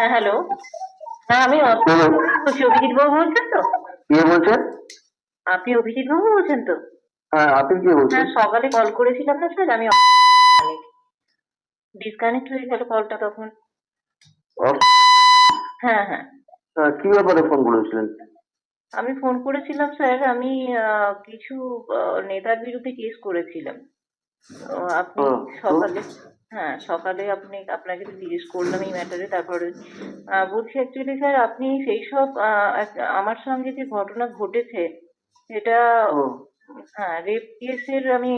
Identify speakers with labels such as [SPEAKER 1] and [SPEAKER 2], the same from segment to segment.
[SPEAKER 1] হ্যাঁ হ্যালো। হ্যাঁ আমি বলছি অভিজিৎ বাবু বলছেন তো?
[SPEAKER 2] কে বলছেন?
[SPEAKER 1] আপনি অভিজিৎ বাবু বলছেন তো?
[SPEAKER 2] হ্যাঁ আপনি কে বলছেন?
[SPEAKER 1] হ্যাঁ সকালে কল করেছিলাম না স্যার আমি ডিসকানেক্ট হয়ে গেল কলটা তখন। হ্যাঁ হ্যাঁ।
[SPEAKER 2] হ্যাঁ, কি ব্যাপারে ফোন করেছিলেন?
[SPEAKER 1] আমি ফোন করেছিলাম স্যার আমি কিছু নেতার বিরুদ্ধে কেস করেছিলাম। আপনি সকালে হ্যাঁ সকালে আপনি আপনাকে তো জিজ্ঞেস করলাম এই ম্যাটারে তারপরে বলছি অ্যাকচুয়ালি স্যার আপনি সেই সব আমার সঙ্গে যে ঘটনা ঘটেছে সেটা হ্যাঁ রেপ কেসের আমি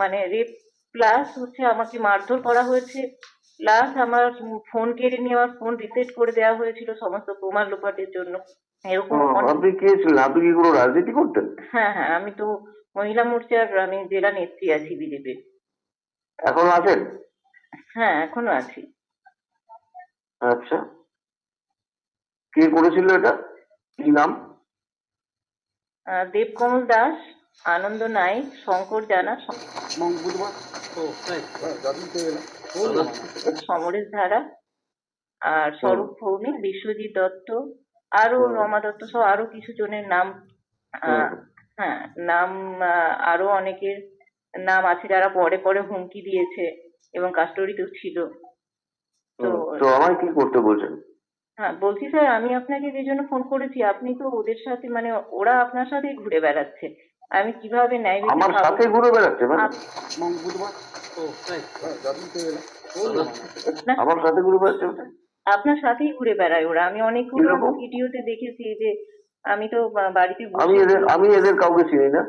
[SPEAKER 1] মানে রেপ প্লাস হচ্ছে আমাকে মারধর করা হয়েছে প্লাস আমার ফোন কেড়ে নিয়ে আমার ফোন রিসেট করে দেওয়া হয়েছিল সমস্ত প্রমাণ লোপাটের জন্য। এরকম
[SPEAKER 2] আপনি কে ছিলেন? আপনি কি কোনো রাজনীতি করতেন?
[SPEAKER 1] হ্যাঁ হ্যাঁ আমি তো মহিলা মোর্চার আমি জেলা নেত্রী আছি বিজেপির।
[SPEAKER 2] এখন আছেন?
[SPEAKER 1] হ্যাঁ এখনও আছি।
[SPEAKER 2] আচ্ছা। কে করেছিল এটা? কি নাম?
[SPEAKER 1] দেবকমল দাস আনন্দ নাইক শঙ্কর জানা সমরেশ ধারা আর স্বরূপ ভৌমিক বিশ্বজিৎ দত্ত
[SPEAKER 2] আরও
[SPEAKER 1] রমা দত্ত সহ আরও কিছু জনের নাম আহ, হ্যাঁ। নাম আরও অনেকের নাম আছে যারা পরে পরে হুমকি দিয়েছে এবং কাস্টডিতেও ছিল। তো
[SPEAKER 2] তো আমায় কি করতে বলছেন?
[SPEAKER 1] হ্যাঁ বলছি স্যার আমি আপনাকে যে জন্য ফোন করেছি আপনি তো ওদের সাথে মানে ওরা আপনার সাথেই ঘুরে বেড়াচ্ছে। আমি কীভাবে ন্যায় বিচার
[SPEAKER 2] আমার সাথে ঘুরে বেড়াচ্ছে মানে? আমার সাথে ঘুরে বেড়াচ্ছে
[SPEAKER 1] আপনার সাথেই ঘুরে বেড়ায় ওরা। আমি অনেকগুলো? ভিডিওতে দেখেছি যে আমি তো বাড়িতে
[SPEAKER 2] আমি এদের আমি এদের কাউকে চিনি না।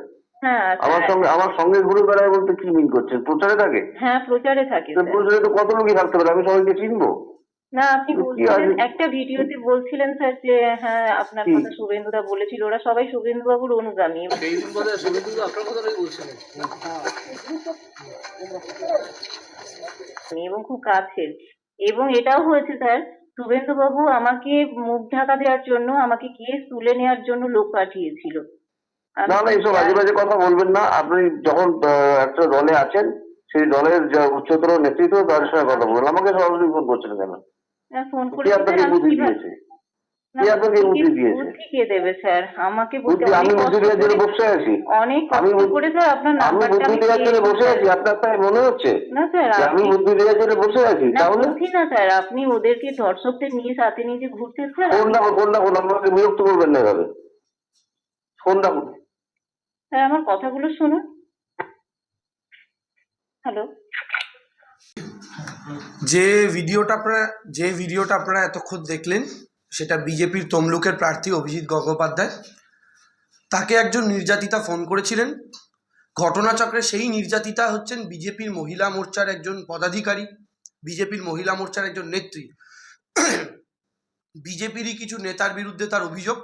[SPEAKER 2] আমার সঙ্গে আমার সঙ্গে ঘুরে বেড়ায় বলতে কি মিন করছেন প্রচারে থাকে?
[SPEAKER 1] হ্যাঁ প্রচারে থাকে স্যার।
[SPEAKER 2] প্রচারে তো কত লোকই থাকতে পারে? আমি সবাইকে চিনবো।
[SPEAKER 1] না আপনি বলছিলেন একটা ভিডিওতে বলছিলেন স্যার যে হ্যাঁ আপনার? কথা শুভেন্দুদা বলেছিল। ওরা সবাই শুভেন্দু বাবুর অনুগামী।
[SPEAKER 3] সেই বোধহয় শুভেন্দু আপনার কথাটাই বলছিলেন।
[SPEAKER 1] এবং খুব কাছের। এবং এটাও হয়েছে স্যার শুভেন্দু বাবু আমাকে মুখ ঢাকা দেওয়ার জন্য আমাকে কেস তুলে নেওয়ার জন্য লোক পাঠিয়েছিল।
[SPEAKER 2] না না এইসব বাজে বাজে কথা বলবেন না। আপনি যখন একটা দলে আছেন সেই দলের যা উচ্চতর নেতৃত্ব তাদের সঙ্গে কথা বলবেন আমাকে সরাসরি ফোন করছেন কেন? কে আপনাকে বুদ্ধি দিয়েছে?
[SPEAKER 1] না,
[SPEAKER 2] আপনাকে
[SPEAKER 1] বুদ্ধি-
[SPEAKER 2] বুদ্ধি দিয়েছে?
[SPEAKER 1] কে দেবে স্যার? আমাকে
[SPEAKER 2] বুদ্ধি আমি বুদ্ধি দেওয়ার জন্য বসে আছি।
[SPEAKER 1] অনেক কষ্ট করে স্যার আপনার
[SPEAKER 2] আমি বুদ্ধি দেওয়ার জন্য বসে আছি। আপনার তাই মনে হচ্ছে?
[SPEAKER 1] না স্যার
[SPEAKER 2] আমি
[SPEAKER 1] আপনি
[SPEAKER 2] বুদ্ধি দেওয়ার জন্য বসে আছি তাহলে?
[SPEAKER 1] বুদ্ধি না স্যার আপনি ওদেরকে ধর্ষকদের নিয়ে সাথে নিয়ে যে ঘুরতেন স্যার
[SPEAKER 2] ফোন না ফোন না আমাকে বিরক্ত করবেন না এভাবে। ফোন না
[SPEAKER 1] স্যার, আমার কথাগুলো শুনুন। হ্যালো
[SPEAKER 4] যে ভিডিওটা আপনারা, যে ভিডিওটা আপনারা এতক্ষণ দেখলেন, সেটা বিজেপির তমলুকের প্রার্থী অভিজিৎ গঙ্গোপাধ্যায়। তাকে একজন নির্যাতিতা ফোন করেছিলেন। ঘটনাচক্রে সেই নির্যাতিতা হচ্ছেন বিজেপির মহিলা মোর্চার একজন পদাধিকারী, বিজেপির মহিলা মোর্চার একজন নেত্রী। বিজেপিরই কিছু নেতার বিরুদ্ধে তার অভিযোগ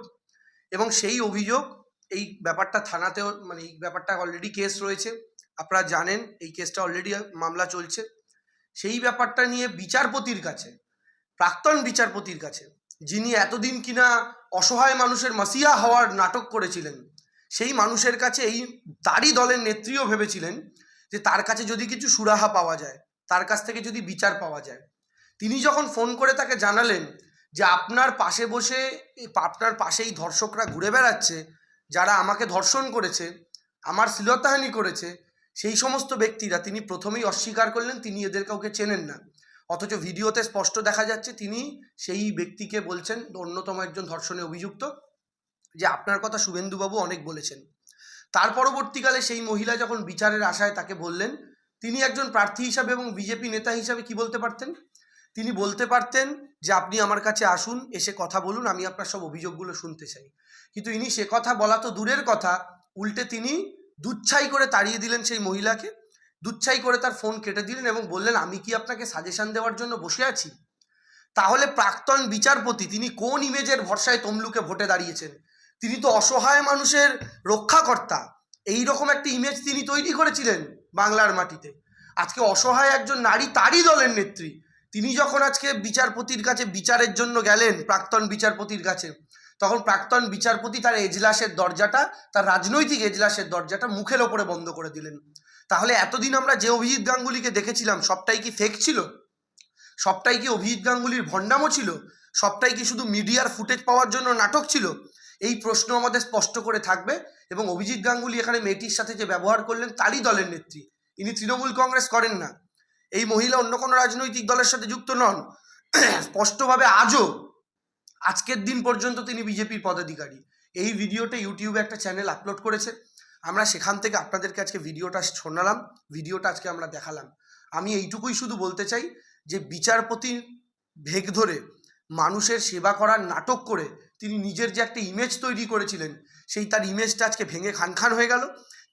[SPEAKER 4] এবং সেই অভিযোগ এই ব্যাপারটা থানাতেও মানে এই ব্যাপারটা অলরেডি কেস রয়েছে। আপনারা জানেন, এই কেসটা অলরেডি মামলা চলছে। সেই ব্যাপারটা নিয়ে বিচারপতির কাছে, প্রাক্তন বিচারপতির কাছে, যিনি এতদিন কিনা অসহায় মানুষের মাসিয়া হওয়ার নাটক করেছিলেন, সেই মানুষের কাছে এই তারই দলের নেত্রীও ভেবেছিলেন যে তার কাছে যদি কিছু সুরাহা পাওয়া যায়, তার কাছ থেকে যদি বিচার পাওয়া যায়। তিনি যখন ফোন করে তাকে জানালেন যে আপনার পাশে বসে, আপনার পাশেই ধর্ষকরা ঘুরে বেড়াচ্ছে যারা আমাকে ধর্ষণ করেছে, আমার শ্লীলতাহানি করেছে, সেই সমস্ত ব্যক্তিরা তিনি প্রথমেই অস্বীকার করলেন, তিনি এদের কাউকে চেনেন না। অথচ ভিডিওতে স্পষ্ট দেখা যাচ্ছে, তিনি সেই ব্যক্তিকে বলছেন, অন্যতম একজন ধর্ষণে অভিযুক্ত, যে আপনার কথা শুভেন্দুবাবু অনেক বলেছেন। তার পরবর্তীকালে সেই মহিলা যখন বিচারের আশায় তাকে বললেন, তিনি একজন প্রার্থী হিসাবে এবং বিজেপি নেতা হিসাবে কি বলতে পারতেন? তিনি বলতে পারতেন যে, আপনি আমার কাছে আসুন, এসে কথা বলুন, আমি আপনার সব অভিযোগগুলো শুনতে চাই। কিন্তু ইনি সে কথা বলা তো দূরের কথা। উল্টে তিনি দুচ্ছাই করে তাড়িয়ে দিলেন সেই মহিলাকে, দুচ্ছাই করে তার ফোন কেটে দিলেন এবং বললেন, আমি কি আপনাকে সাজেশন দেওয়ার জন্য বসে আছি? তাহলে প্রাক্তন বিচারপতি, তিনি কোন ইমেজের ভরসায় তমলুকে ভোটে দাঁড়িয়েছেন? তিনি তো অসহায় মানুষের রক্ষাকর্তা। এই রকম একটা ইমেজ তিনি তৈরি করেছিলেন বাংলার মাটিতে। আজকে অসহায় একজন নারী তারই দলের নেত্রী। তিনি যখন আজকে বিচারপতির কাছে বিচারের জন্য গেলেন, প্রাক্তন বিচারপতির কাছে, তখন প্রাক্তন বিচারপতি তার এজলাসের দরজাটা, তার রাজনৈতিক এজলাসের দরজাটা মুখের ওপরে বন্ধ করে দিলেন। তাহলে এতদিন আমরা যে অভিজিৎ গাঙ্গুলিকে দেখেছিলাম, সবটাই কি ফেক ছিল? সবটাই কি অভিজিৎ গাঙ্গুলির ভণ্ডামও ছিল? সবটাই কি শুধু মিডিয়ার ফুটেজ পাওয়ার জন্য নাটক ছিল? এই প্রশ্ন আমাদের স্পষ্ট করে থাকবে এবং অভিজিৎ গাঙ্গুলি এখানে মেয়েটির সাথে যে ব্যবহার করলেন, তারই দলের নেত্রী। ইনি তৃণমূল কংগ্রেস করেন না। এই মহিলা অন্য কোনো রাজনৈতিক দলের সাথে যুক্ত নন। স্পষ্টভাবে আজও আজকের দিন পর্যন্ত তিনি বিজেপির পদাধিকারী। এই ভিডিওটা ইউটিউবে একটা চ্যানেল আপলোড করেছে। আমরা সেখান থেকে আপনাদেরকে আজকে ভিডিওটা শোনালাম, ভিডিওটা আজকে আমরা দেখালাম। আমি এইটুকুই শুধু বলতে চাই যে বিচারপতির ভেগ ধরে মানুষের সেবা করার নাটক করে তিনি নিজের যে একটা ইমেজ তৈরি করেছিলেন, সেই তার ইমেজটা আজকে ভেঙে খান খান হয়ে গেল।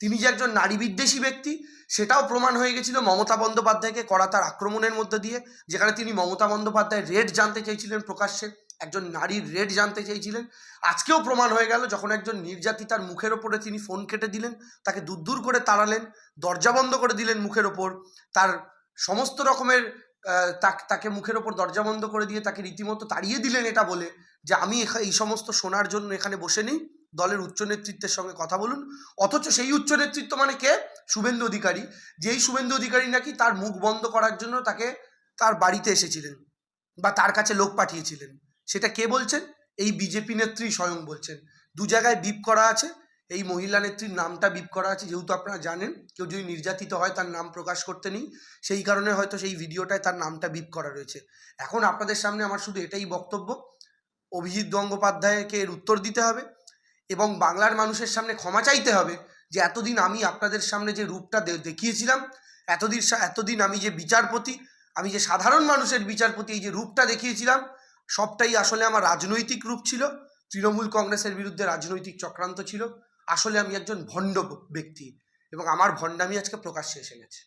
[SPEAKER 4] তিনি যে একজন নারী বিদ্বেষী ব্যক্তি, সেটাও প্রমাণ হয়ে গেছিল মমতা বন্দ্যোপাধ্যায়কে করা তার আক্রমণের মধ্যে দিয়ে, যেখানে তিনি মমতা বন্দ্যোপাধ্যায়ের রেট জানতে চেয়েছিলেন প্রকাশ্যে, একজন নারীর রেট জানতে চেয়েছিলেন। আজকেও প্রমাণ হয়ে গেল যখন একজন নির্যাতিতার মুখের ওপরে তিনি ফোন কেটে দিলেন, তাকে দূর দূর করে তাড়ালেন, দরজা বন্ধ করে দিলেন মুখের ওপর, তার সমস্ত রকমের তাকে মুখের ওপর দরজা বন্ধ করে দিয়ে তাকে রীতিমতো তাড়িয়ে দিলেন এটা বলে যে আমি এই সমস্ত শোনার জন্য এখানে বসে নিই। দলের উচ্চ নেতৃত্বের সঙ্গে কথা বলুন। অথচ সেই উচ্চ নেতৃত্ব মানে কে? শুভেন্দু অধিকারী। যেই শুভেন্দু অধিকারী নাকি তার মুখ বন্ধ করার জন্য তাকে তার বাড়িতে এসেছিলেন বা তার কাছে লোক পাঠিয়েছিলেন। সেটা কে বলছেন? এই বিজেপি নেত্রী স্বয়ং বলছেন। দু জায়গায় বিপ করা আছে। এই মহিলা নেত্রীর নামটা বিপ করা আছে, যেহেতু আপনারা জানেন। কেউ যদি নির্যাতিত হয়, তার নাম প্রকাশ করতে নেই। সেই কারণে হয়তো সেই ভিডিওটায় তার নামটা বিপ করা রয়েছে। এখন আপনাদের সামনে আমার শুধু এটাই বক্তব্য। অভিজিৎ গঙ্গোপাধ্যায়কে এর উত্তর দিতে হবে এবং বাংলার মানুষের সামনে ক্ষমা চাইতে হবে যে এতদিন আমি আপনাদের সামনে যে রূপটা দেখিয়েছিলাম, এতদিন এতদিন আমি যে বিচারপতি, আমি যে সাধারণ মানুষের বিচারপতি এই যে রূপটা দেখিয়েছিলাম, সবটাই আসলে আমার রাজনৈতিক রূপ ছিল। তৃণমূল কংগ্রেসের বিরুদ্ধে রাজনৈতিক চক্রান্ত ছিল। আসলে আমি একজন ভণ্ড ব্যক্তি এবং আমার ভণ্ডামি আজকে প্রকাশ্যে এসে গেছে।